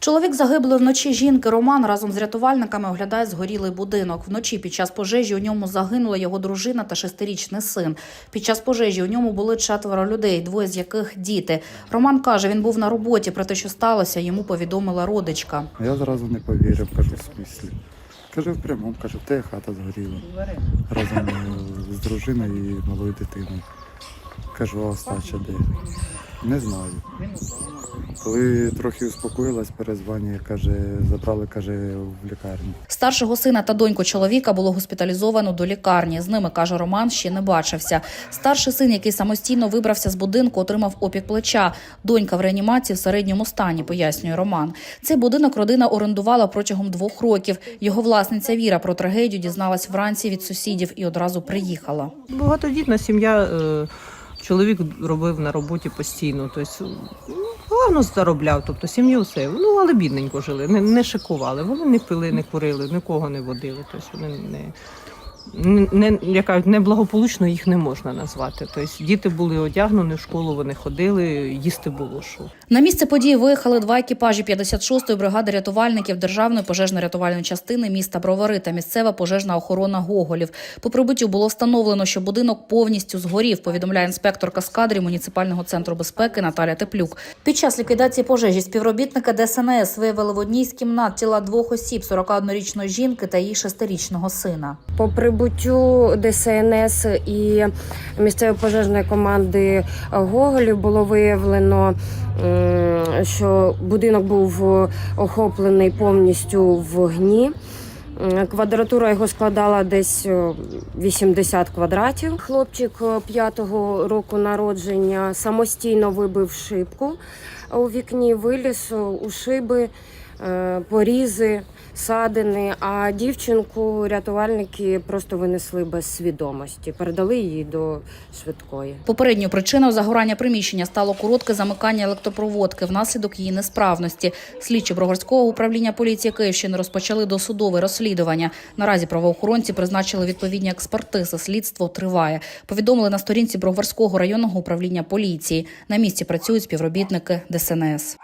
Чоловік загиблої вночі жінки Роман разом з рятувальниками оглядає згорілий будинок. Вночі під час пожежі у ньому загинула його дружина та шестирічний син. Під час пожежі у ньому були четверо людей, двоє з яких діти. Роман каже, він був на роботі. Про те, що сталося, йому повідомила родичка. Я зразу не повірив, кажу, в смислі. Каже, в прямому, каже, в тебе хата згоріла. Разом е, з дружиною і малою дитиною. Кажу, а остача де? Не знаю. Коли трохи успокоїлась, перезвання, каже, забрали, каже, в лікарню. Старшого сина та доньку чоловіка було госпіталізовано до лікарні. З ними каже Роман, ще не бачився. Старший син, який самостійно вибрався з будинку, отримав опік плеча. Донька в реанімації в середньому стані, пояснює Роман. Цей будинок родина орендувала протягом двох років. Його власниця Віра про трагедію дізналась вранці від сусідів і одразу приїхала. Багатодітна сім'я. е, Чоловік робив на роботі постійно, тобто головно заробляв, тобто сім'ю все. Ну, але бідненько жили, не, не шикували. Вони не пили, не курили, нікого не водили. Тобто вони не, не, не, яка, неблагополучно їх не можна назвати. Тобто діти були одягнені, в школу вони ходили, їсти було що. На місце події виїхали два екіпажі 56-ї бригади рятувальників Державної пожежно-рятувальної частини міста Бровари та місцева пожежна охорона Гоголів. По прибуттю було встановлено, що будинок повністю згорів. Повідомляє інспекторка з кадрів муніципального центру безпеки Наталя Теплюк. Під час ліквідації пожежі співробітники ДСНС виявили в одній з кімнат тіла двох осіб: 41-річної жінки та її шестирічного сина. По прибуттю ДСНС і місцевої пожежної команди Гоголів було виявлено, що будинок був охоплений повністю в вогні. Квадратура його складала десь е, 80 квадратів. Хлопчик е, п'ятого року народження самостійно вибив шибку у вікні, виліз у шиби, е, порізи садини, а дівчинку рятувальники просто винесли без свідомості, передали її до швидкої. Попередньою причиною загорання приміщення стало коротке замикання електропроводки внаслідок її несправності. Слідчі Броварського управління поліції Київщини розпочали досудове розслідування. Наразі правоохоронці призначили відповідні експертизи. Слідство триває. Повідомили на сторінці Броварського районного управління поліції. На місці працюють співробітники ДСНС.